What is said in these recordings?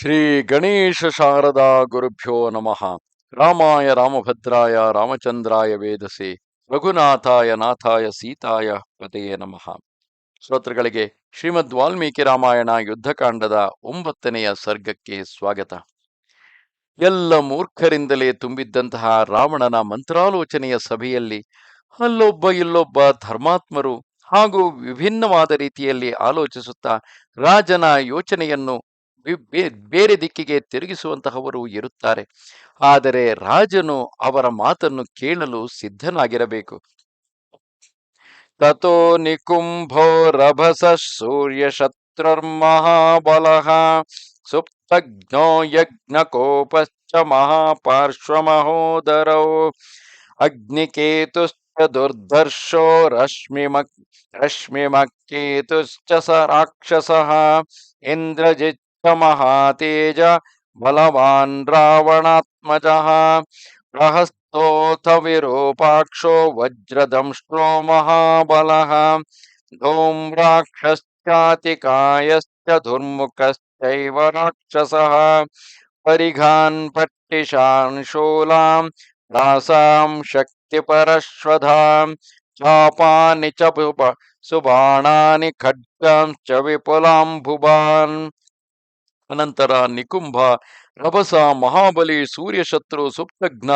ಶ್ರೀ ಗಣೇಶ ಶಾರದಾ ಗುರುಭ್ಯೋ ನಮಃ. ರಾಮಾಯ ರಾಮಭದ್ರಾಯ ರಾಮಚಂದ್ರಾಯ ವೇದಸೆ. ರಘುನಾಥಾಯ ನಾಥಾಯ ಸೀತಾಯ ಪತೆಯೇ ನಮಃ. ಶ್ರೋತೃಗಳಿಗೆ ಶ್ರೀಮದ್ ವಾಲ್ಮೀಕಿ ರಾಮಾಯಣ ಯುದ್ಧಕಾಂಡದ ಒಂಬತ್ತನೆಯ ಸರ್ಗಕ್ಕೆ ಸ್ವಾಗತ. ಎಲ್ಲ ಮೂರ್ಖರಿಂದಲೇ ತುಂಬಿದ್ದಂತಹ ರಾವಣನ ಮಂತ್ರಾಲೋಚನೆಯ ಸಭೆಯಲ್ಲಿ ಅಲ್ಲೊಬ್ಬ ಇಲ್ಲೊಬ್ಬ ಧರ್ಮಾತ್ಮರು ಹಾಗೂ ವಿಭಿನ್ನವಾದ ರೀತಿಯಲ್ಲಿ ಆಲೋಚಿಸುತ್ತಾ ರಾಜನ ಯೋಚನೆಯನ್ನು ಬೇರೆ ದಿಕ್ಕಿಗೆ ತಿರುಗಿಸುವಂತಹವರು ಇರುತ್ತಾರೆ. ಆದರೆ ರಾಜನು ಅವರ ಮಾತನ್ನು ಕೇಳಲು ಸಿದ್ಧನಾಗಿರಬೇಕು. ತಥೋ ನಿಕುಂಭೋ ರಭಸ ಸೂರ್ಯ ಶತ್ರುರ್ಮಹಾಬಲಃ ಸುಪ್ತಜ್ಞೋ ಯಜ್ಞಕೋಪಶ್ಚ ಮಹಾಪಾರ್ಶ್ವಮಹೋದರೌ ಅಗ್ನಿಕೇತುಶ್ಚ ದುರ್ಧರ್ಷೋ ರಶ್ಮಿಮಕ್, ರಶ್ಮಿಮಕ್ಕೇತುಶ್ಚ ಸ ರಾಕ್ಷಸಃ ಇಂದ್ರಜಿಚ್ಚ महातेज बलवान् रावणात्मज। प्रहस्तोऽथ विरूपाक्षो वज्रदंष्ट्रो महाबल। धूम्राक्षश्चातिकायश्च दुर्मुखश्चैव राक्षसः। परिघान् पट्टिशान् शूलाम् रासाम् शक्तिपरश्वधाम् चापानि च सुबाणानि खड्गांश्च विपुलाम् ಅನಂತರ ನಿಕುಂಭ, ರಭಸ, ಮಹಾಬಲಿ, ಸೂರ್ಯಶತ್ರು ಸುಪ್ತಘ್ನ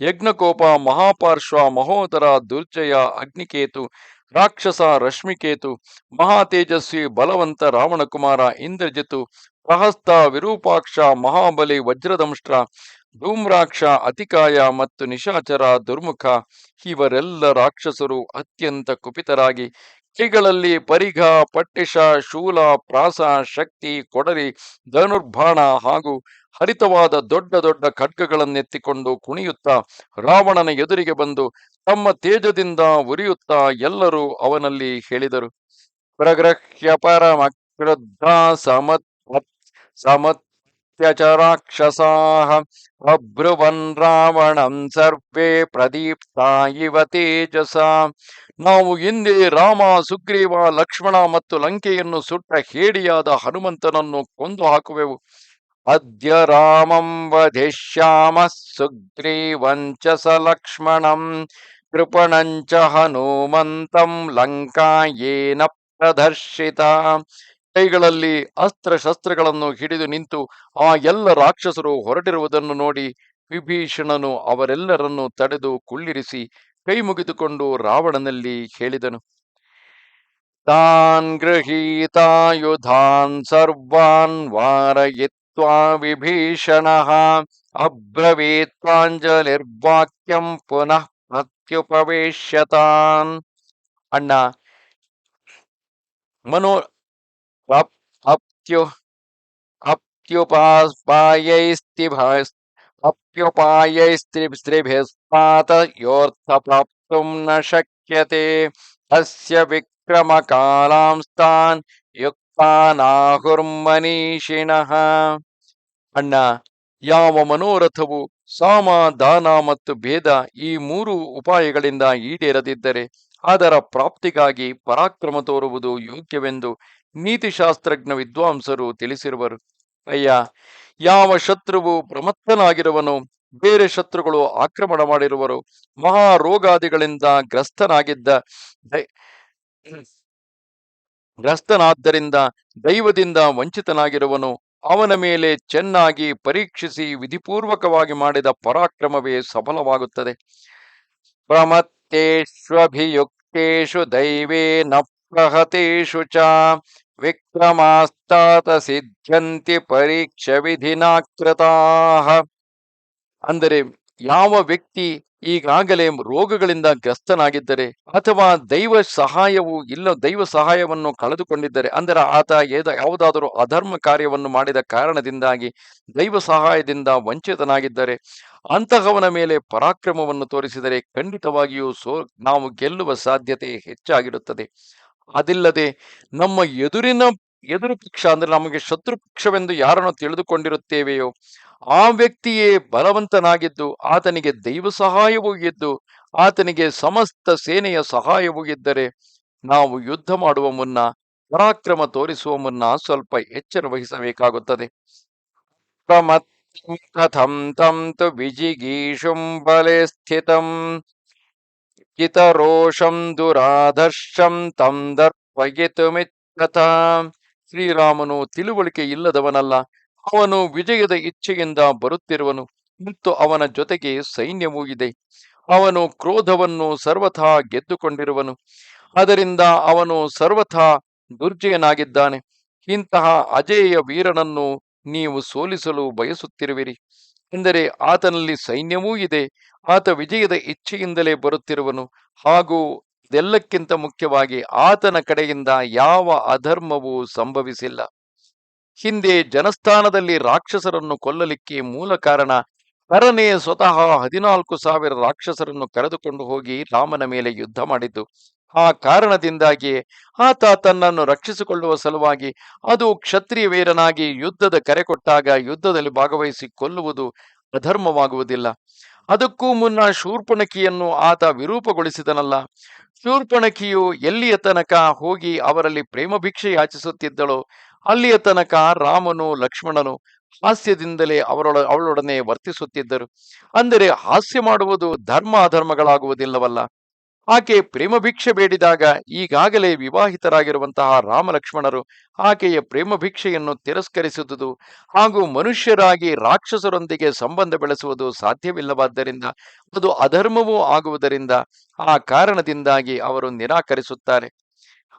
ಯಜ್ಞಕೋಪ, ಮಹಾಪಾರ್ಶ್ವ, ಮಹೋದರ, ದುರ್ಜಯ, ಅಗ್ನಿಕೇತು, ರಾಕ್ಷಸ, ರಶ್ಮಿಕೇತು, ಮಹಾತೇಜಸ್ವಿ, ಬಲವಂತ ರಾವಣಕುಮಾರ ಇಂದ್ರಜಿತು ಪ್ರಹಸ್ತ, ವಿರೂಪಾಕ್ಷ, ಮಹಾಬಲಿ, ವಜ್ರದಂಷ್ಟ್ರ, ಧೂಮ್ರಾಕ್ಷ, ಅತಿಕಾಯ ಮತ್ತು ನಿಶಾಚರ, ದುರ್ಮುಖ, ಇವರೆಲ್ಲ ರಾಕ್ಷಸರು ಅತ್ಯಂತ ಕುಪಿತರಾಗಿ ಕೈಗಳಲ್ಲಿ ಪರಿಘ, ಪಟ್ಟಿಷ, ಶೂಲ, ಪ್ರಾಸ, ಶಕ್ತಿ, ಕೊಡರಿ ಧನುರ್ಬಾಣ ಹಾಗೂ ಹರಿತವಾದ ದೊಡ್ಡ ದೊಡ್ಡ ಖಡ್ಗಗಳನ್ನೆತ್ತಿಕೊಂಡು ಕುಣಿಯುತ್ತಾ ರಾವಣನ ಎದುರಿಗೆ ಬಂದು ತಮ್ಮ ತೇಜದಿಂದ ಉರಿಯುತ್ತಾ ಎಲ್ಲರೂ ಅವನಲ್ಲಿ ಹೇಳಿದರು. ಪ್ರಗೃಹ್ಯ ಪರಮ ಕ್ರುದ್ಧ ಸಮತ್ ರಾಕ್ಷಸಾಃ ಅಬ್ರುವನ್ ರಾವಣಂ ಸರ್ವೇ ಪ್ರದೀಪ್ತಾ ಇವ ತೇಜಸ ನಾವು ಹಿಂದೆ ರಾಮ, ಸುಗ್ರೀವ, ಲಕ್ಷ್ಮಣ ಮತ್ತು ಲಂಕೆಯನ್ನು ಸುಟ್ಟ ಹೇಡಿಯಾದ ಹನುಮಂತನನ್ನು ಕೊಂದು ಹಾಕುವೆವು. ಅದ್ಯ ರಾಮಂ ವಧಿಷ್ಯಾಮ ಸುಗ್ರೀವಂಚ ಸ ಲಕ್ಷ್ಮಣಂ ಕೃಪಣಂಚ ಹನುಮಂತಂ ಲಂಕಾಯೇನ ಪ್ರದರ್ಶಿತ। ಕೈಗಳಲ್ಲಿ ಅಸ್ತ್ರ ಶಸ್ತ್ರಗಳನ್ನು ಹಿಡಿದು ನಿಂತು ಆ ಎಲ್ಲ ರಾಕ್ಷಸರು ಹೊರಟಿರುವುದನ್ನು ನೋಡಿ ವಿಭೀಷಣನು ಅವರೆಲ್ಲರನ್ನು ತಡೆದು ಕುಳ್ಳಿರಿಸಿ ಕೈ ಮುಗಿದುಕೊಂಡು ರಾವಣನಲ್ಲಿ ಹೇಳಿದನು, ತಾನ್ ಗೃಹೀತಾಯುಧಾನ್ ಸರ್ವಾನ್ ವಾರಯಿತ್ವಾ ವಿಭೀಷಣ ಅಬ್ರವೀತ್ವಾಂಜಲಿರ್ವಾಕ್ಯಂ ಪುನಃ ಪ್ರತ್ಯುಪವೇಶ್ಯತಾನ್. ಅಣ್ಣ, ಮನೋ ಅಪ್ ಅಪ್ತ್ಯು ಅಪ್ತ್ಯುಪಾಸ್ಪಾಯೈಸ್ತಿಭಾಸ್ ಅಪ್ಯುಪಾಯೈಸ್ತ್ರಿಭಿಸ್ಪಾತ ಯೋರ್ಥ ಪ್ರಾಪ್ತುಂ ನ ಶಕ್ಯತೆ ಅಸ್ಯ ವಿಕ್ರಮಕಾಲಾಂಸ್ತಾನ್ ಯುಕ್ತಾನಾಹುರ್ಮನೀಷಿಣಃ ಅಣ್ಣ ಯಾವ ಮನೋರಥವು ಸಾಮ ದಾನ ಮತ್ತು ಭೇದ ಈ ಮೂರು ಉಪಾಯಗಳಿಂದ ಈಡೇರದಿದ್ದರೆ, ಅದರ ಪ್ರಾಪ್ತಿಗಾಗಿ ಪರಾಕ್ರಮ ತೋರುವುದು ಯೋಗ್ಯವೆಂದು ನೀತಿಶಾಸ್ತ್ರಜ್ಞ ವಿದ್ವಾಂಸರು ತಿಳಿಸಿರುವರು, ಅಯ್ಯ, ಯಾವ ಶತ್ರುವು ಪ್ರಮತ್ತನಾಗಿರುವನು, ಬೇರೆ ಶತ್ರುಗಳು ಆಕ್ರಮಣ ಮಾಡಿರುವರು ಮಹಾ ರೋಗಾದಿಗಳಿಂದ ಗ್ರಸ್ತನಾಗಿದ್ದ ಗ್ರಸ್ತನಾದ್ದರಿಂದ ದೈವದಿಂದ ವಂಚಿತನಾಗಿರುವನು, ಅವನ ಮೇಲೆ ಚೆನ್ನಾಗಿ ಪರೀಕ್ಷಿಸಿ ವಿಧಿಪೂರ್ವಕವಾಗಿ ಮಾಡಿದ ಪರಾಕ್ರಮವೇ ಸಫಲವಾಗುತ್ತದೆ ಪ್ರಮತ್ತೇಷ್ವಭಿಯುಕ್ತೇಷು ದೈವೇನ ಪ್ರಹತೇಶು ಚ ವಿಕ್ರಮಾಸ್ತಾತ ಸಿದ್ಧಂತಿ ಪರೀಕ್ಷ ವಿಧಿನಾಕೃತ ಅಂದರೆ ಯಾವ ವ್ಯಕ್ತಿ ಈಗಾಗಲೇ ರೋಗಗಳಿಂದ ಗ್ರಸ್ತನಾಗಿದ್ದರೆ ಅಥವಾ ದೈವ ಸಹಾಯವು ಇಲ್ಲ, ದೈವ ಸಹಾಯವನ್ನು ಕಳೆದುಕೊಂಡಿದ್ದರೆ, ಅಂದರೆ ಆತ ಏದ ಯಾವುದಾದರೂ ಅಧರ್ಮ ಕಾರ್ಯವನ್ನು ಮಾಡಿದ ಕಾರಣದಿಂದಾಗಿ ದೈವ ಸಹಾಯದಿಂದ ವಂಚಿತನಾಗಿದ್ದರೆ, ಅಂತಹವನ ಮೇಲೆ ಪರಾಕ್ರಮವನ್ನು ತೋರಿಸಿದರೆ ಖಂಡಿತವಾಗಿಯೂ ಸೋ, ನಾವು ಗೆಲ್ಲುವ ಸಾಧ್ಯತೆ ಹೆಚ್ಚಾಗಿರುತ್ತದೆ. ಅದಿಲ್ಲದೆ ನಮ್ಮ ಎದುರಿನ ಎದುರು ಪಕ್ಷ ಅಂದ್ರೆ ನಮಗೆ ಶತ್ರು ಪಕ್ಷವೆಂದು ಯಾರನ್ನು ತಿಳಿದುಕೊಂಡಿರುತ್ತೇವೆಯೋ ಆ ವ್ಯಕ್ತಿಯೇ ಬಲವಂತನಾಗಿದ್ದು ಆತನಿಗೆ ದೈವ ಸಹಾಯವೂ ಇದ್ದು ಆತನಿಗೆ ಸಮಸ್ತ ಸೇನೆಯ ಸಹಾಯವೂ ಇದ್ದರೆ ನಾವು ಯುದ್ಧ ಮಾಡುವ ಮುನ್ನ ಪರಾಕ್ರಮ ತೋರಿಸುವ ಮುನ್ನ ಸ್ವಲ್ಪ ಎಚ್ಚರ ವಹಿಸಬೇಕಾಗುತ್ತದೆ. ಕಥಂ ತಂ ತು ವಿಜಿಗೀಷುಂ ಬಲೆ ಸ್ಥಿತಂ ಕಿತರೋಷಂ ದುರಾದರ್ಶಂ ತಂ ದರ್ಪಯಿತುಮಿಚ್ಛತ ಶ್ರೀರಾಮನು ತಿಳುವಳಿಕೆ ಇಲ್ಲದವನಲ್ಲ, ಅವನು ವಿಜಯದ ಇಚ್ಛೆಯಿಂದ ಬರುತ್ತಿರುವನು, ಮತ್ತು ಅವನ ಜೊತೆಗೆ ಸೈನ್ಯವೂ ಇದೆ. ಅವನು ಕ್ರೋಧವನ್ನು ಸರ್ವಥಾ ಗೆದ್ದುಕೊಂಡಿರುವನು, ಅದರಿಂದ ಅವನು ಸರ್ವಥಾ ದುರ್ಜಯನಾಗಿದ್ದಾನೆ. ಇಂತಹ ಅಜೇಯ ವೀರನನ್ನು ನೀವು ಸೋಲಿಸಲು ಬಯಸುತ್ತಿರುವಿರಿ. ಎಂದರೆ ಆತನಲ್ಲಿ ಸೈನ್ಯವೂ ಇದೆ ಆತ ವಿಜಯದ ಇಚ್ಛೆಯಿಂದಲೇ ಬರುತ್ತಿರುವನು. ಹಾಗೂ ಇದೆಲ್ಲಕ್ಕಿಂತ ಮುಖ್ಯವಾಗಿ ಆತನ ಕಡೆಯಿಂದ ಯಾವ ಅಧರ್ಮವೂ ಸಂಭವಿಸಿಲ್ಲ. ಹಿಂದೆ ಜನಸ್ಥಾನದಲ್ಲಿ ರಾಕ್ಷಸರನ್ನು ಕೊಲ್ಲಲಿಕ್ಕೆ ಮೂಲ ಕಾರಣ ಕರನೇ ಸ್ವತಃ ಹದಿನಾಲ್ಕು ಸಾವಿರ ರಾಕ್ಷಸರನ್ನು ಕರೆದುಕೊಂಡು ಹೋಗಿ ರಾಮನ ಮೇಲೆ ಯುದ್ಧ ಮಾಡಿದ್ದು. ಆ ಕಾರಣದಿಂದಾಗಿ ಆತ ತನ್ನನ್ನು ರಕ್ಷಿಸಿಕೊಳ್ಳುವ ಸಲುವಾಗಿ ಅದು ಕ್ಷತ್ರಿಯ ವೀರನಾಗಿ ಯುದ್ಧದ ಕರೆ ಕೊಟ್ಟಾಗ ಯುದ್ಧದಲ್ಲಿ ಭಾಗವಹಿಸಿ ಕೊಲ್ಲುವುದು ಅಧರ್ಮವಾಗುವುದಿಲ್ಲ. ಅದಕ್ಕೂ ಮುನ್ನ ಶೂರ್ಪಣಕಿಯನ್ನು ಆತ ವಿರೂಪಗೊಳಿಸಿದನಲ್ಲ. ಶೂರ್ಪಣಕಿಯು ಎಲ್ಲಿಯ ತನಕ ಹೋಗಿ ಅವರಲ್ಲಿ ಪ್ರೇಮ ಭಿಕ್ಷೆ ಯಾಚಿಸುತ್ತಿದ್ದಳೋ, ಅಲ್ಲಿಯ ತನಕ ರಾಮನು ಲಕ್ಷ್ಮಣನು ಹಾಸ್ಯದಿಂದಲೇ ಅವರೊಳ, ಅವಳೊಡನೆ ವರ್ತಿಸುತ್ತಿದ್ದರು. ಅಂದರೆ ಹಾಸ್ಯ ಮಾಡುವುದು ಧರ್ಮ ಅಧರ್ಮಗಳಾಗುವುದಿಲ್ಲವಲ್ಲ ಆಕೆ ಪ್ರೇಮ ಭಿಕ್ಷೆ ಬೇಡಿದಾಗ ಈಗಾಗಲೇ ವಿವಾಹಿತರಾಗಿರುವಂತಹ ರಾಮ ಲಕ್ಷ್ಮಣರು ಆಕೆಯ ಪ್ರೇಮ ಭಿಕ್ಷೆಯನ್ನು ತಿರಸ್ಕರಿಸುವುದು ಹಾಗೂ ಮನುಷ್ಯರಾಗಿ ರಾಕ್ಷಸರೊಂದಿಗೆ ಸಂಬಂಧ ಬೆಳೆಸುವುದು ಸಾಧ್ಯವಿಲ್ಲವಾದ್ದರಿಂದ ಅದು ಅಧರ್ಮವೂ ಆಗುವುದರಿಂದ ಆ ಕಾರಣದಿಂದಾಗಿ ಅವರು ನಿರಾಕರಿಸುತ್ತಾರೆ.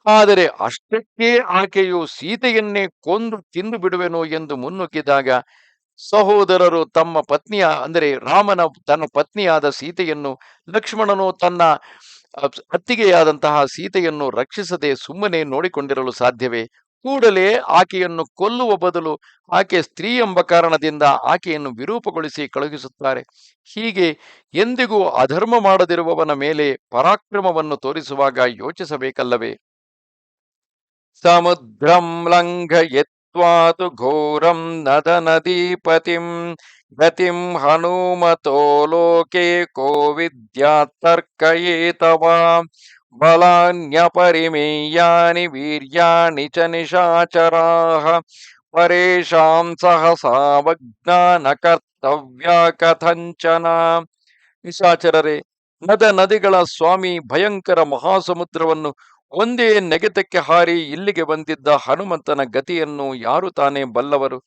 ಆದರೆ ಅಷ್ಟಕ್ಕೆ ಆಕೆಯು ಸೀತೆಯನ್ನೇ ಕೊಂದು ತಿಂದು ಬಿಡುವೆನು ಎಂದು ಮುನ್ನುಗ್ಗಿದಾಗ ಸಹೋದರರು ತಮ್ಮ ಪತ್ನಿಯ, ಅಂದರೆ ರಾಮನ, ತನ್ನ ಪತ್ನಿಯಾದ ಸೀತೆಯನ್ನು ಲಕ್ಷ್ಮಣನು ತನ್ನ ಅತ್ತಿಗೆಯಾದಂತಹ ಸೀತೆಯನ್ನು ರಕ್ಷಿಸದೆ ಸುಮ್ಮನೆ ನೋಡಿಕೊಂಡಿರಲು ಸಾಧ್ಯವೇ? ಕೂಡಲೇ ಆಕೆಯನ್ನು ಕೊಲ್ಲುವ ಬದಲು ಆಕೆ ಸ್ತ್ರೀ ಎಂಬ ಕಾರಣದಿಂದ ಆಕೆಯನ್ನು ವಿರೂಪಗೊಳಿಸಿ ಕಳುಹಿಸುತ್ತಾರೆ. ಹೀಗೆ ಎಂದಿಗೂ ಅಧರ್ಮ ಮಾಡದಿರುವವನ ಮೇಲೆ ಪರಾಕ್ರಮವನ್ನು ತೋರಿಸುವಾಗ ಯೋಚಿಸಬೇಕಲ್ಲವೇ? ಸಮುದ್ರಂ ಲಂಘಯತ್ವಾತು ಘೋರಂ ನದ ನದೀಪತಿಂ ಗತಿಂ ಹನುಮತೋ ಲೋಕೆ ಕೋ ವಿದ್ಯಾತ್ತರ್ಕಯೇತವ ಬಲಾನ್ಯಪರಿಮೇಯಾನಿ ವೀರ್ಯಾಣಿ ಚ ನಿಶಾಚರಾಹ ಪರೇಷಾಂ ಸಹಸಾ ವಜ್ಞಾನ ಕರ್ತವ್ಯ ಕಥಂಚನ ನಿಶಾಚರರೇ ನದ ನದಿಗಳ ಸ್ವಾಮಿ ಭಯಂಕರ ಮಹಾಸಮುದ್ರವನ್ನು ಒಂದೇ ನೆಗೆತಕ್ಕೆ ಹಾರಿ ಇಲ್ಲಿಗೆ ಬಂದಿದ್ದ ಹನುಮಂತನ ಗತಿಯನ್ನು ಯಾರು ತಾನೇ ಬಲ್ಲವರು?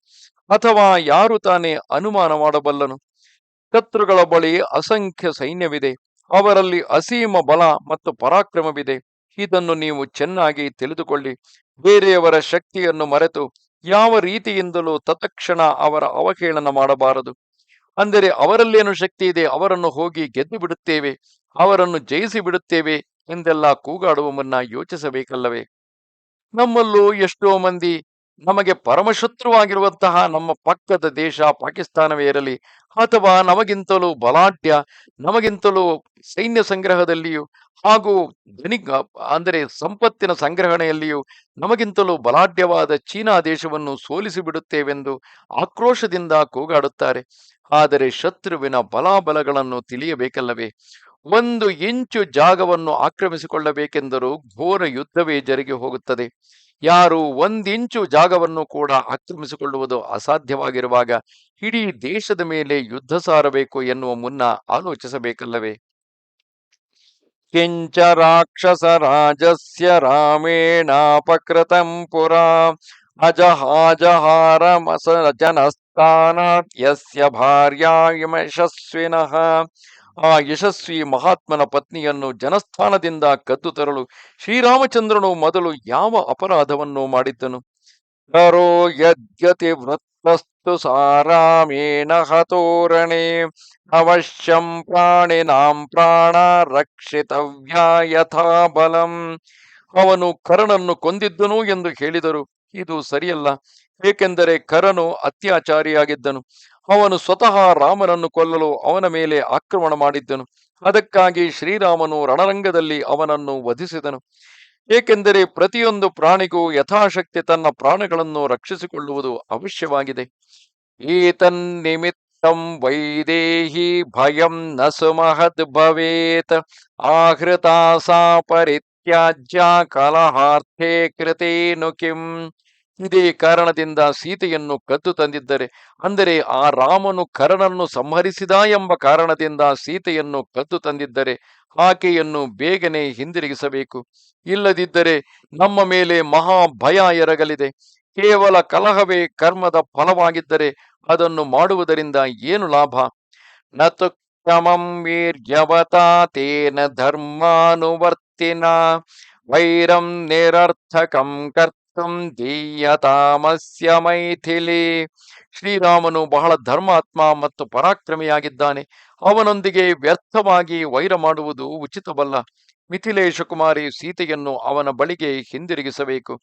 ಅಥವಾ ಯಾರು ತಾನೇ ಅನುಮಾನ ಮಾಡಬಲ್ಲನು? ಶತ್ರುಗಳ ಬಳಿ ಅಸಂಖ್ಯ ಸೈನ್ಯವಿದೆ. ಅವರಲ್ಲಿ ಅಸೀಮ ಬಲ ಮತ್ತು ಪರಾಕ್ರಮವಿದೆ. ಇದನ್ನು ನೀವು ಚೆನ್ನಾಗಿ ತಿಳಿದುಕೊಳ್ಳಿ. ಬೇರೆಯವರ ಶಕ್ತಿಯನ್ನು ಮರೆತು ಯಾವ ರೀತಿಯಿಂದಲೂ ತತ್ಕ್ಷಣ ಅವರ ಅವಹೇಳನ ಮಾಡಬಾರದು. ಅಂದರೆ ಅವರಲ್ಲೇನು ಶಕ್ತಿ ಇದೆ? ಅವರನ್ನು ಹೋಗಿ ಗೆದ್ದು ಬಿಡುತ್ತೇವೆ ಅವರನ್ನು ಜಯಿಸಿ ಬಿಡುತ್ತೇವೆ ಎಂದೆಲ್ಲ ಕೂಗಾಡುವ ಮುನ್ನ ಯೋಚಿಸಬೇಕಲ್ಲವೇ? ನಮ್ಮಲ್ಲೂ ಎಷ್ಟೋ ಮಂದಿ ನಮಗೆ ಪರಮಶತ್ರುವಾಗಿರುವಂತಹ ನಮ್ಮ ಪಕ್ಕದ ದೇಶ ಪಾಕಿಸ್ತಾನವೇ ಇರಲಿ, ಅಥವಾ ನಮಗಿಂತಲೂ ಬಲಾಢ್ಯ, ನಮಗಿಂತಲೂ ಸೈನ್ಯ ಸಂಗ್ರಹದಲ್ಲಿಯೂ ಹಾಗೂ ಧನಿ ಅಂದರೆ ಸಂಪತ್ತಿನ ಸಂಗ್ರಹಣೆಯಲ್ಲಿಯೂ ನಮಗಿಂತಲೂ ಬಲಾಢ್ಯವಾದ ಚೀನಾ ದೇಶವನ್ನು ಸೋಲಿಸಿ ಬಿಡುತ್ತೇವೆಂದು ಆಕ್ರೋಶದಿಂದ ಕೂಗಾಡುತ್ತಾರೆ. ಆದರೆ ಶತ್ರುವಿನ ಬಲಾಬಲಗಳನ್ನು ತಿಳಿಯಬೇಕಲ್ಲವೇ? ಒಂದು ಇಂಚು ಜಾಗವನ್ನು ಆಕ್ರಮಿಸಿಕೊಳ್ಳಬೇಕೆಂದರೂ ಘೋರ ಯುದ್ಧವೇ ಜರುಗಿ ಹೋಗುತ್ತದೆ. ಯಾರು ಒಂದಿಂಚು ಜಾಗವನ್ನು ಕೂಡ ಆಕ್ರಮಿಸಿಕೊಳ್ಳುವುದು ಅಸಾಧ್ಯವಾಗಿರುವಾಗ ಇಡೀ ದೇಶದ ಮೇಲೆ ಯುದ್ಧ ಸಾರಬೇಕು ಎನ್ನುವ ಮುನ್ನ ಆಲೋಚಿಸಬೇಕಲ್ಲವೇ? ಕಿಂಚ ರಾಕ್ಷಸ ರಾಜಸ್ಯ ರಾಮೇಣಾಪಕೃತಂ ಪುರ ಅಜಹಾಜಹಾರ ಮಸ ಜನಸ್ಥಾನ ಯಸ್ಯ ಭಾರ್ಯಾ ಯಶಸ್ವಿನಃ ಆ ಯಶಸ್ವಿ ಮಹಾತ್ಮನ ಪತ್ನಿಯನ್ನು ಜನಸ್ಥಾನದಿಂದ ಕದ್ದು ತರಲು ಶ್ರೀರಾಮಚಂದ್ರನು ಮೊದಲು ಯಾವ ಅಪರಾಧವನ್ನು ಮಾಡಿದ್ದನು? ಕರೋ ಯದ್ಯತಿ ವೃತ್ತಸ್ತು ಸಾರಾಮೇಣ ಹತೋರಣೆ ಅವಶ್ಯಂ ಪ್ರಾಣಿನಾಂ ಪ್ರಾಣ ರಕ್ಷಿತವ್ಯ ಯಥಾ ಬಲಂ. ಅವನು ಕರನನ್ನು ಕೊಂದಿದ್ದನು ಎಂದು ಹೇಳಿದರು. ಇದು ಸರಿಯಲ್ಲ. ಏಕೆಂದರೆ ಕರನು ಅತ್ಯಾಚಾರಿಯಾಗಿದ್ದನು. ಅವನು ಸ್ವತಃ ರಾಮನನ್ನು ಕೊಲ್ಲಲು ಅವನ ಮೇಲೆ ಆಕ್ರಮಣ ಮಾಡಿದ್ದನು. ಅದಕ್ಕಾಗಿ ಶ್ರೀರಾಮನು ರಣರಂಗದಲ್ಲಿ ಅವನನ್ನು ವಧಿಸಿದನು. ಏಕೆಂದರೆ ಪ್ರತಿಯೊಂದು ಪ್ರಾಣಿಗೂ ಯಥಾಶಕ್ತಿ ತನ್ನ ಪ್ರಾಣಗಳನ್ನು ರಕ್ಷಿಸಿಕೊಳ್ಳುವುದು ಅವಶ್ಯವಾಗಿದೆ. ಏತನ್ನಿಮಿತ್ತಂ ವೈದೇಹಿ ಭಯಂ ನಸು ಸುಮಹದ್ ಭವೇತ್. ಆಹೃತಾ ಪರಿತ್ಯಾಜ್ಯ ಕಲಹಾರ್ಥೇ ಕೃತೇನು ಕಿಂ. ಇದೇ ಕಾರಣದಿಂದ ಸೀತೆಯನ್ನು ಕದ್ದು ತಂದಿದ್ದರೆ, ಅಂದರೆ ಆ ರಾಮನು ಕರನನ್ನು ಸಂಹರಿಸಿದ ಎಂಬ ಕಾರಣದಿಂದ ಸೀತೆಯನ್ನು ಕದ್ದು ತಂದಿದ್ದರೆ ಆಕೆಯನ್ನು ಬೇಗನೆ ಹಿಂದಿರುಗಿಸಬೇಕು. ಇಲ್ಲದಿದ್ದರೆ ನಮ್ಮ ಮೇಲೆ ಮಹಾ ಭಯ ಎರಗಲಿದೆ. ಕೇವಲ ಕಲಹವೇ ಕರ್ಮದ ಫಲವಾಗಿದ್ದರೆ ಅದನ್ನು ಮಾಡುವುದರಿಂದ ಏನು ಲಾಭ? ನತುಕ್ರಮಂ ವೀರ್ಯವತಾ ತೇನ ಧರ್ಮಾನುವರ್ತಿನ ವೈರಂ ನಿರರ್ಥಕಂ ಕರ್ತುಂ ದೀಯತಾಮಸ್ಯ ಮೈಥಿಲಿ. ಶ್ರೀರಾಮನು ಬಹಳ ಧರ್ಮಾತ್ಮ ಮತ್ತು ಪರಾಕ್ರಮಿಯಾಗಿದ್ದಾನೆ. ಅವನೊಂದಿಗೆ ವ್ಯರ್ಥವಾಗಿ ವೈರ ಮಾಡುವುದು ಉಚಿತವಲ್ಲ. ಮಿಥಿಲೇಶ ಕುಮಾರಿ ಸೀತೆಯನ್ನು ಅವನ ಬಳಿಗೆ ಹಿಂದಿರುಗಿಸಬೇಕು.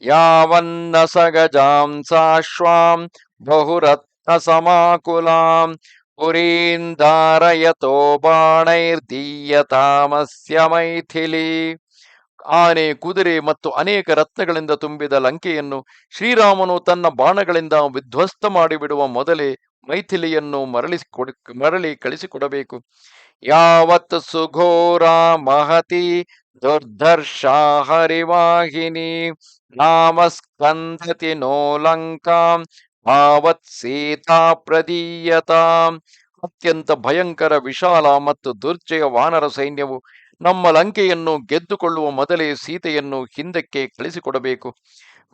ಯಾವನ್ನ ಸಗಜಾಂ ಸಾಶ್ವಾಂ ಬಹುರತ್ನ ಸಮಾಕುಲಾಂ. ಪುರೀಂದಾರಯತೋ ಬಾಣೈರ್ದೀಯತಾಮಸ್ಯ ಮೈಥಿಲಿ. ಆನೆ, ಕುದುರೆ ಮತ್ತು ಅನೇಕ ರತ್ನಗಳಿಂದ ತುಂಬಿದ ಲಂಕೆಯನ್ನು ಶ್ರೀರಾಮನು ತನ್ನ ಬಾಣಗಳಿಂದ ವಿಧ್ವಸ್ತ ಮಾಡಿಬಿಡುವ ಮೊದಲೇ ಮೈಥಿಲಿಯನ್ನು ಮರಳಿ ಮರಳಿ ಕಳಿಸಿಕೊಡಬೇಕು. ಯಾವತ್ ಸುಘೋರ ಮಹತಿ ದುರ್ಧರ್ಷ ಹರಿವಾಹಿನಿ ನಾಮಸ್ಕಂಧತಿ ನೋ ಭಾವತ್ ಸೀತಾ ಪ್ರದೀಯತಾಂ. ಅತ್ಯಂತ ಭಯಂಕರ, ವಿಶಾಲ ಮತ್ತು ದುರ್ಜಯ ವಾನರ ಸೈನ್ಯವು ನಮ್ಮ ಲಂಕೆಯನ್ನು ಗೆದ್ದುಕೊಳ್ಳುವ ಮೊದಲೇ ಸೀತೆಯನ್ನು ಹಿಂದಕ್ಕೆ ಕಳಿಸಿಕೊಡಬೇಕು.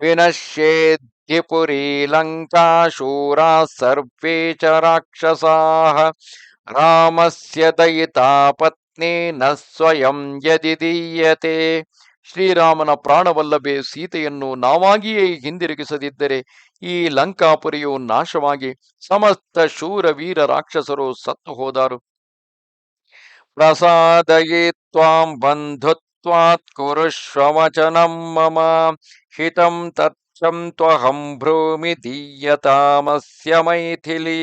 ವಿನಶ್ಯೇದ್ಯಪುರಿ ಲಂಕಾ ಶೂರ ಸರ್ವೇ ಚ ರಾಮಸ್ಯ ಪತ್ನಿ ನ ಸ್ವಯಂ ಯದಿದೀಯತೆ ಶ್ರೀರಾಮನ ಪ್ರಾಣವಲ್ಲವೇ ಸೀತೆಯನ್ನು ನಾವಾಗಿಯೇ ಹಿಂದಿರುಗಿಸದಿದ್ದರೆ ಈ ಲಂಕಾಪುರಿಯು ನಾಶವಾಗಿ ಸಮಸ್ತ ಶೂರ ವೀರ ರಾಕ್ಷಸರು ಸತ್ತು ಹೋದಾರು. ಪ್ರಸಾದಯೇ ತ್ವಾಂ ಬಂಧುತ್ವಾತ್ ಕುರುಷ್ವ ವಚನಂ ಮಮ ಹಿತಂ ತತ್ಸಂ ತ್ವಹಂ ಭ್ರೂಮಿ ದೀಯತಾಮಸ್ಯ ಮೈಥಿಲಿ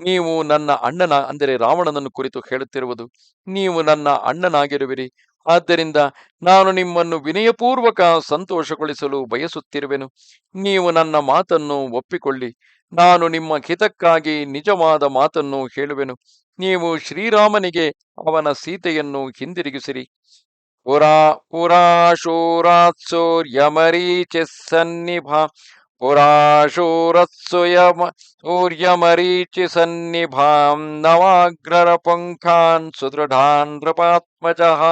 ನೀವು ನನ್ನ ಅಣ್ಣನ, ಅಂದರೆ ರಾವಣನನ್ನು ಕುರಿತು ಹೇಳುತ್ತಿರುವುದು ನೀವು ನನ್ನ ಅಣ್ಣನಾಗಿರುವಿರಿ. ಆದ್ದರಿಂದ ನಾನು ನಿಮ್ಮನ್ನು ವಿನಯಪೂರ್ವಕ ಸಂತೋಷಗೊಳಿಸಲು ಬಯಸುತ್ತಿರುವೆನು. ನೀವು ನನ್ನ ಮಾತನ್ನು ಒಪ್ಪಿಕೊಳ್ಳಿ. ನಾನು ನಿಮ್ಮ ಹಿತಕ್ಕಾಗಿ ನಿಜವಾದ ಮಾತನ್ನು ಹೇಳುವೆನು. ನೀವು ಶ್ರೀರಾಮನಿಗೆ ಅವನ ಸೀತೆಯನ್ನು ಹಿಂದಿರುಗಿಸಿರಿ. ಪುರಾ ಪುರಾಶೂರಾತ್ಸೂರ್ಯಮರೀಚಿಸನ್ನಿಭ ಪುರಾಶೂರತ್ಸುಯಮ ಸೂರ್ಯಮರೀಚಿ ಸನ್ನಿಭಾಂ ನವಾಗ್ರರ ಪುಂಖಾನ್ ಸುದೃಢಾನ್ ನೃಪಾತ್ಮಜಃ.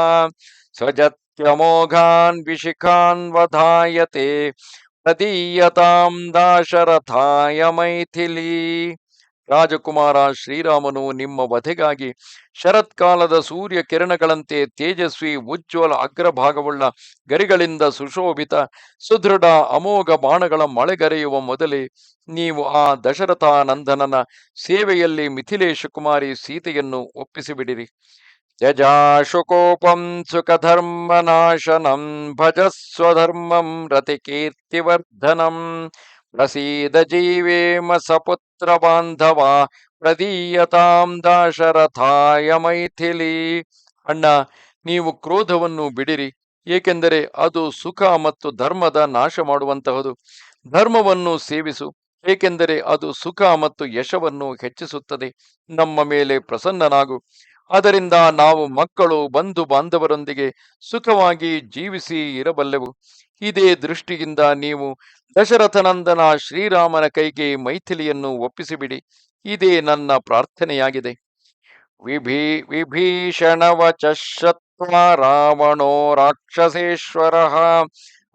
ಸ್ವಜತ್ಯಮೋಘಾನ್ ವಿಶಿಖಾನ್ ವಧಾಯತೆ. ಪ್ರದೀಯತಾಂ ದಾಶರಥಾಯ ಮೈಥಿಲಿ ರಾಜಕುಮಾರ ಶ್ರೀರಾಮನು ನಿಮ್ಮ ವಧೆಗಾಗಿ ಶರತ್ಕಾಲದ ಸೂರ್ಯ ಕಿರಣಗಳಂತೆ ತೇಜಸ್ವಿ, ಉಜ್ವಲ ಅಗ್ರಭಾಗವುಳ್ಳ ಗರಿಗಳಿಂದ ಸುಶೋಭಿತ, ಸುದೃಢ, ಅಮೋಘ ಬಾಣಗಳ ಮಳೆಗರೆಯುವ ಮೊದಲೇ ನೀವು ಆ ದಶರಥಾನಂದನನ ಸೇವೆಯಲ್ಲಿ ಮಿಥಿಲೇಶ ಕುಮಾರಿ ಸೀತೆಯನ್ನು ಒಪ್ಪಿಸಿಬಿಡಿರಿ. ಯಜಾಶುಕೋಪಂ ಸುಖಧರ್ಮನಾಶನಂ ಭಜಸ್ವಧರ್ಮಂ ರತಿಕೀರ್ತಿವರ್ಧನಂ ಪ್ರಸೀದ ಜೀವೇಮ ಸಪುತ್ರ ಬಾಂಧವ ಪ್ರದೀಯತಾಂ ದಾಶರಥಾಯ ಮೈಥಿಲಿ ಅಣ್ಣ, ನೀವು ಕ್ರೋಧವನ್ನು ಬಿಡಿರಿ, ಏಕೆಂದರೆ ಅದು ಸುಖ ಮತ್ತು ಧರ್ಮದ ನಾಶ ಮಾಡುವಂತಹದು. ಧರ್ಮವನ್ನು ಸೇವಿಸು, ಏಕೆಂದರೆ ಅದು ಸುಖ ಮತ್ತು ಯಶವನ್ನು ಹೆಚ್ಚಿಸುತ್ತದೆ. ನಮ್ಮ ಮೇಲೆ ಪ್ರಸನ್ನನಾಗು. ಅದರಿಂದ ನಾವು ಮಕ್ಕಳು, ಬಂಧು ಬಾಂಧವರೊಂದಿಗೆ ಸುಖವಾಗಿ ಜೀವಿಸಿ ಇರಬಲ್ಲೆವು. ಇದೇ ದೃಷ್ಟಿಯಿಂದ ನೀವು ದಶರಥನಂದನ ಶ್ರೀರಾಮನ ಕೈಗೆ ಮೈಥಿಲಿಯನ್ನು ಒಪ್ಪಿಸಿಬಿಡಿ. ಇದೇ ನನ್ನ ಪ್ರಾರ್ಥನೆಯಾಗಿದೆ. ವಿಭೀ ವಿಭೀಷಣವಚತ್ವ ರಾವಣೋ ರಾಕ್ಷಸೇಶ್ವರ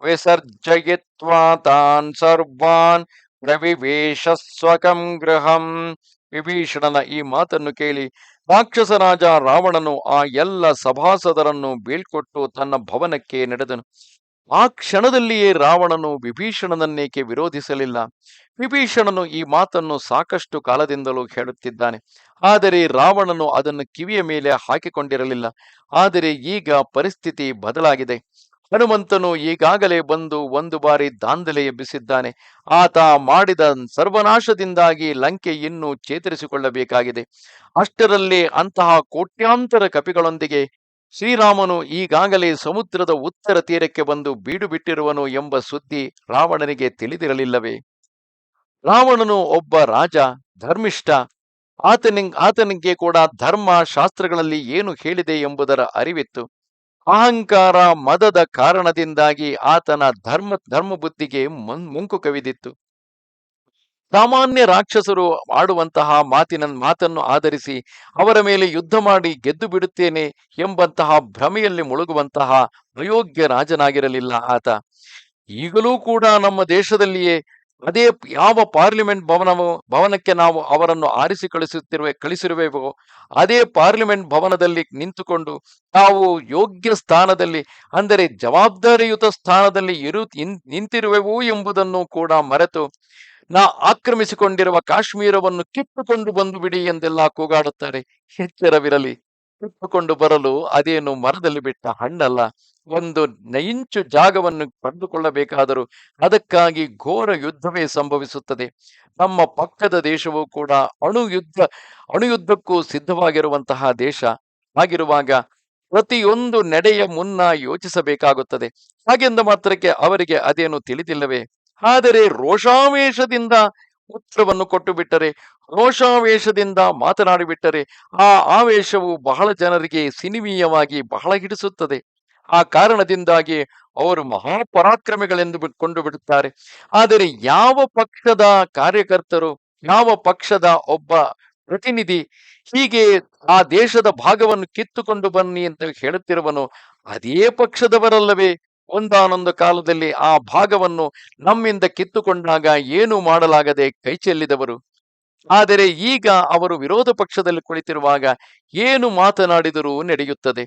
ವಿಸರ್ಜಯಿತ್ವಾ ತಾನ್ ಸರ್ವಾನ್ ಪ್ರವಿವೇಶ ಸ್ವಕಂ ಗೃಹಂ. ವಿಭೀಷಣನ ಈ ಮಾತನ್ನು ಕೇಳಿ ರಾಕ್ಷಸರಾಜ ರಾವಣನು ಆ ಎಲ್ಲ ಸಭಾಸದರನ್ನು ಬೀಳ್ಕೊಟ್ಟು ತನ್ನ ಭವನಕ್ಕೆ ನಡೆದನು. ಆ ಕ್ಷಣದಲ್ಲಿಯೇ ರಾವಣನು ವಿಭೀಷಣನನ್ನೇಕೆ ವಿರೋಧಿಸಲಿಲ್ಲ. ವಿಭೀಷಣನು ಈ ಮಾತನ್ನು ಸಾಕಷ್ಟು ಕಾಲದಿಂದಲೂ ಹೇಳುತ್ತಿದ್ದಾನೆ. ಆದರೆ ರಾವಣನು ಅದನ್ನು ಕಿವಿಯ ಮೇಲೆ ಹಾಕಿಕೊಂಡಿರಲಿಲ್ಲ. ಆದರೆ ಈಗ ಪರಿಸ್ಥಿತಿ ಬದಲಾಗಿದೆ. ಹನುಮಂತನು ಈಗಾಗಲೇ ಬಂದು ಒಂದು ಬಾರಿ ದಾಂಧಲೆ ಎಬ್ಬಿಸಿದ್ದಾನೆ. ಆತ ಮಾಡಿದ ಸರ್ವನಾಶದಿಂದಾಗಿ ಲಂಕೆ ಇನ್ನೂ ಚೇತರಿಸಿಕೊಳ್ಳಬೇಕಾಗಿದೆ. ಅಷ್ಟರಲ್ಲಿ ಅಂತಹ ಕೋಟ್ಯಾಂತರ ಕಪಿಗಳೊಂದಿಗೆ ಶ್ರೀರಾಮನು ಈಗಾಗಲೇ ಸಮುದ್ರದ ಉತ್ತರ ತೀರಕ್ಕೆ ಬಂದು ಬೀಡು ಬಿಟ್ಟಿರುವನು ಎಂಬ ಸುದ್ದಿ ರಾವಣನಿಗೆ ತಿಳಿದಿರಲಿಲ್ಲವೇ? ರಾವಣನು ಒಬ್ಬ ರಾಜ, ಧರ್ಮಿಷ್ಠ. ಆತನಿಗೆ ಆತನಿಗೆ ಕೂಡ ಧರ್ಮ ಶಾಸ್ತ್ರಗಳಲ್ಲಿ ಏನು ಹೇಳಿದೆ ಎಂಬುದರ ಅರಿವಿತ್ತು. ಅಹಂಕಾರ ಮದದ ಕಾರಣದಿಂದಾಗಿ ಆತನ ಧರ್ಮ ಧರ್ಮ ಬುದ್ಧಿಗೆ ಮುಂಕು ಕವಿದಿತ್ತು. ಸಾಮಾನ್ಯ ರಾಕ್ಷಸರು ಆಡುವಂತಹ ಮಾತಿನ ಮಾತನ್ನು ಆಧರಿಸಿ ಅವರ ಮೇಲೆ ಯುದ್ಧ ಮಾಡಿ ಗೆದ್ದು ಬಿಡುತ್ತೇನೆ ಎಂಬಂತಹ ಭ್ರಮೆಯಲ್ಲಿ ಮುಳುಗುವಂತಹ ಅಯೋಗ್ಯ ರಾಜನಾಗಿರಲಿಲ್ಲ ಆತ. ಈಗಲೂ ಕೂಡ ನಮ್ಮ ದೇಶದಲ್ಲಿಯೇ ಅದೇ ಯಾವ ಪಾರ್ಲಿಮೆಂಟ್ ಭವನವೋ, ಭವನಕ್ಕೆ ನಾವು ಅವರನ್ನು ಆರಿಸಿ ಕಳಿಸುತ್ತಿರುವ, ಕಳಿಸಿರುವೆವೋ, ಅದೇ ಪಾರ್ಲಿಮೆಂಟ್ ಭವನದಲ್ಲಿ ನಿಂತುಕೊಂಡು ನಾವು ಯೋಗ್ಯ ಸ್ಥಾನದಲ್ಲಿ, ಅಂದರೆ ಜವಾಬ್ದಾರಿಯುತ ಸ್ಥಾನದಲ್ಲಿ ಇರು ನಿಂತಿರುವೆವು ಎಂಬುದನ್ನು ಕೂಡ ಮರೆತು ನಾ ಆಕ್ರಮಿಸಿಕೊಂಡಿರುವ ಕಾಶ್ಮೀರವನ್ನು ಕಿತ್ತುಕೊಂಡು ಬಂದು ಬಿಡಿ ಎಂದೆಲ್ಲ ಕೂಗಾಡುತ್ತಾರೆ. ಎಚ್ಚರವಿರಲಿ. ಕಿತ್ತುಕೊಂಡು ಬರಲು ಅದೇನು ಮರದಲ್ಲಿ ಬಿಟ್ಟ ಹಣ್ಣಲ್ಲ, ಒಂದು ನೈಂಚು ಜಾಗವನ್ನು ಪಡೆದುಕೊಳ್ಳಬೇಕಾದರೂ ಅದಕ್ಕಾಗಿ ಘೋರ ಯುದ್ಧವೇ ಸಂಭವಿಸುತ್ತದೆ. ನಮ್ಮ ಪಕ್ಕದ ದೇಶವೂ ಕೂಡ ಅಣು ಯುದ್ಧ ಅಣುಯುದ್ಧಕ್ಕೂ ಸಿದ್ಧವಾಗಿರುವಂತಹ ದೇಶ ಆಗಿರುವಾಗ ಪ್ರತಿಯೊಂದು ನಡೆಯ ಮುನ್ನ ಯೋಚಿಸಬೇಕಾಗುತ್ತದೆ. ಹಾಗೆಂದ ಮಾತ್ರಕ್ಕೆ ಅವರಿಗೆ ಅದೇನು ತಿಳಿದಿಲ್ಲವೇ? ಆದರೆ ರೋಷಾವೇಶದಿಂದ ಉತ್ತರವನ್ನು ಕೊಟ್ಟು ಬಿಟ್ಟರೆ, ರೋಷಾವೇಶದಿಂದ ಮಾತನಾಡಿಬಿಟ್ಟರೆ, ಆ ಆವೇಶವು ಬಹಳ ಜನರಿಗೆ ಸಿನಿಮೀಯವಾಗಿ ಬಹಳ ಹಿಡಿಸುತ್ತದೆ. ಆ ಕಾರಣದಿಂದಾಗಿ ಅವರು ಮಹಾಪರಾಕ್ರಮಿಗಳೆಂದು ಬಿಟ್ಕೊಂಡು ಬಿಡುತ್ತಾರೆ. ಆದರೆ ಯಾವ ಪಕ್ಷದ ಕಾರ್ಯಕರ್ತರು, ಯಾವ ಪಕ್ಷದ ಒಬ್ಬ ಪ್ರತಿನಿಧಿ ಹೀಗೆ ಆ ದೇಶದ ಭಾಗವನ್ನು ಕಿತ್ತುಕೊಂಡು ಬನ್ನಿ ಅಂತ ಹೇಳುತ್ತಿರುವನು, ಅದೇ ಪಕ್ಷದವರಲ್ಲವೇ. ಒಂದಾನೊಂದು ಕಾಲದಲ್ಲಿ ಆ ಭಾಗವನ್ನು ನಮ್ಮಿಂದ ಕಿತ್ತುಕೊಂಡಾಗ ಏನು ಮಾಡಲಾಗದೆ ಕೈಚೆಲ್ಲಿದವರು. ಆದರೆ ಈಗ ಅವರು ವಿರೋಧ ಪಕ್ಷದಲ್ಲಿ ಕುಳಿತಿರುವಾಗ ಏನು ಮಾತನಾಡಿದರೂ ನಡೆಯುತ್ತದೆ.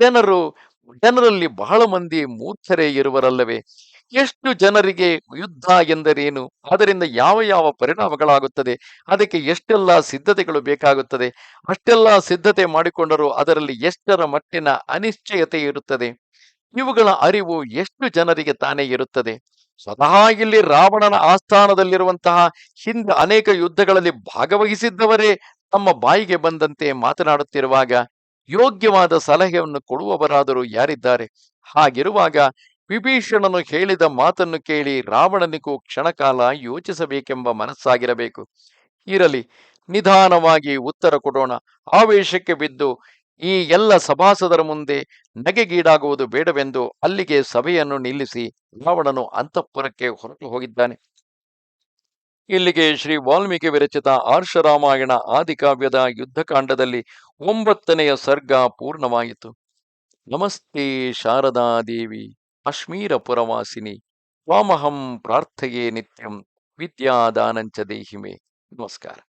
ಜನರು, ಜನರಲ್ಲಿ ಬಹಳ ಮಂದಿ ಮೂರ್ಛರೇ ಇರುವರಲ್ಲವೇ? ಎಷ್ಟು ಜನರಿಗೆ ಯುದ್ಧ ಎಂದರೇನು? ಅದರಿಂದ ಯಾವ ಯಾವ ಪರಿಣಾಮಗಳಾಗುತ್ತದೆ? ಅದಕ್ಕೆ ಎಷ್ಟೆಲ್ಲ ಸಿದ್ಧತೆಗಳು ಬೇಕಾಗುತ್ತದೆ? ಅಷ್ಟೆಲ್ಲ ಸಿದ್ಧತೆ ಮಾಡಿಕೊಂಡರೂ ಅದರಲ್ಲಿ ಎಷ್ಟರ ಮಟ್ಟಿನ ಅನಿಶ್ಚಯತೆ ಇರುತ್ತದೆ? ಇವುಗಳ ಅರಿವು ಎಷ್ಟು ಜನರಿಗೆ ತಾನೇ ಇರುತ್ತದೆ? ಸ್ವತಃ ಇಲ್ಲಿ ರಾವಣನ ಆಸ್ಥಾನದಲ್ಲಿರುವಂತಹ ಹಿಂದೆ ಅನೇಕ ಯುದ್ಧಗಳಲ್ಲಿ ಭಾಗವಹಿಸಿದ್ದವರೇ ತಮ್ಮ ಬಾಯಿಗೆ ಬಂದಂತೆ ಮಾತನಾಡುತ್ತಿರುವಾಗ ಯೋಗ್ಯವಾದ ಸಲಹೆಯನ್ನು ಕೊಡುವವರಾದರೂ ಯಾರಿದ್ದಾರೆ? ಹಾಗಿರುವಾಗ ವಿಭೀಷಣನು ಹೇಳಿದ ಮಾತನ್ನು ಕೇಳಿ ರಾವಣನಿಗೂ ಕ್ಷಣಕಾಲ ಯೋಚಿಸಬೇಕೆಂಬ ಮನಸ್ಸಾಗಿರಬೇಕು. ಇರಲಿ, ನಿಧಾನವಾಗಿ ಉತ್ತರ ಕೊಡೋಣ. ಆವೇಶಕ್ಕೆ ಬಿದ್ದು ಈ ಎಲ್ಲ ಸಭಾಸದರ ಮುಂದೆ ನಗೆಗೀಡಾಗುವುದು ಬೇಡವೆಂದು ಅಲ್ಲಿಗೆ ಸಭೆಯನ್ನು ನಿಲ್ಲಿಸಿ ರಾವಣನು ಅಂತಃಪುರಕ್ಕೆ ಹೊರಟು ಹೋಗಿದ್ದಾನೆ. ಇಲ್ಲಿಗೆ ಶ್ರೀ ವಾಲ್ಮೀಕಿ ವಿರಚಿತ ಆರ್ಷರಾಮಾಯಣ ಆದಿಕಾವ್ಯದ ಯುದ್ಧಕಾಂಡದಲ್ಲಿ ಒಂಬತ್ತನೆಯ ಸರ್ಗ ಪೂರ್ಣವಾಯಿತು. ನಮಸ್ತೆ ಶಾರದಾ ದೇವಿ ಪುರವಾಸಿನಿ ವಾಮಹಂ ಪ್ರಾರ್ಥಯೇ ನಿತ್ಯಂ ವಿದ್ಯಾದಾನಂಚ ದೇಹಿಮೆ. ನಮಸ್ಕಾರ.